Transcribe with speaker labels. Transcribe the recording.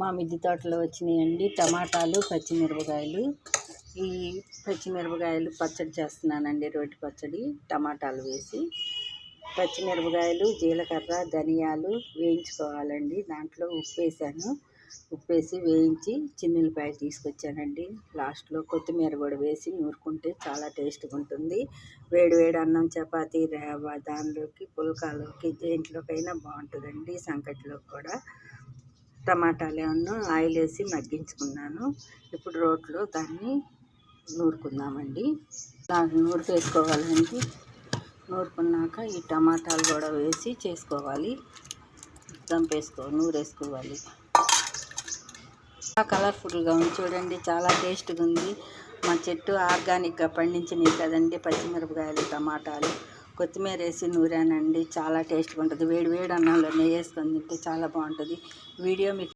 Speaker 1: మా మిద్దె తోటలో వచ్చినాయండి టమాటాలు పచ్చిమిరపకాయలు. ఈ పచ్చిమిరపకాయలు పచ్చడి చేస్తున్నానండి రొట్టె పచ్చడి టమాటాలు వేసి. పచ్చిమిరపకాయలు జీలకర్ర ధనియాలు వేయించుకోవాలండి. దాంట్లో ఉప్పు వేసాను. ఉప్పు వేసి వేయించి చిన్నులపాయ తీసుకొచ్చానండి. లాస్ట్లో కొత్తిమీర కూడా వేసి నూరుకుంటే చాలా టేస్ట్గా ఉంటుంది. వేడి వేడి అన్నం చపాతీ దానిలోకి పుల్కాలోకి దేంట్లోకైనా బాగుంటుందండి సంకటిలోకి కూడా. టమాటాలు ఆయిల్ వేసి మగ్గించుకున్నాను. ఇప్పుడు రోట్లో దాన్ని నూరుకుందామండి. దాన్ని నూరు వేసుకోవాలండి నూరుకున్నాక ఈ టమాటాలు కూడా వేసి చేసుకోవాలి. దంపేసుకో నూరేసుకోవాలి. చాలా కలర్ఫుల్గా ఉంది చూడండి. చాలా టేస్ట్గా ఉంది. మా చెట్టు ఆర్గానిక్గా పండించినవి కదండి పచ్చిమిరపకాయలు టమాటాలు. కొత్తిమీర వేసి నూరానండి. చాలా టేస్ట్గా ఉంటుంది. వేడి వేడి అన్నంలో నెయ్యి వేసుకొని తింటే చాలా బాగుంటుంది. వీడియో మీకు